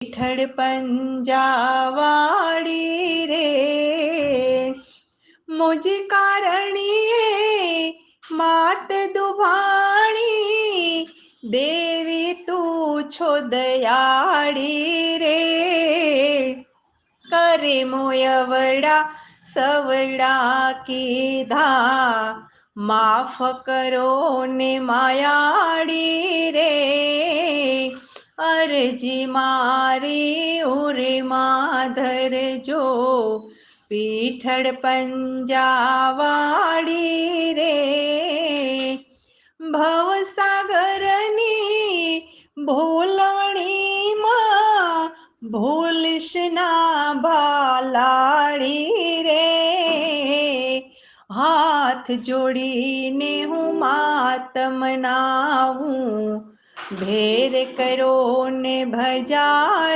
ઠડ પંજાવાડી રે. મુજ કારણીએ માત દુભાણી દેવી તું છો દયાળી રે. કરે મોયવડા સવડા કીધા, માફ કરો ને માયાડી અરજી મારી ઉરે માધરજો પીઠળ પંજાવાડી રે ભવસાગરની ભોલણીમાં ભૂલશ ના ભાલાડી રે હાથ જોડીને હું માત મનાવું ભેર કરો ને ભજા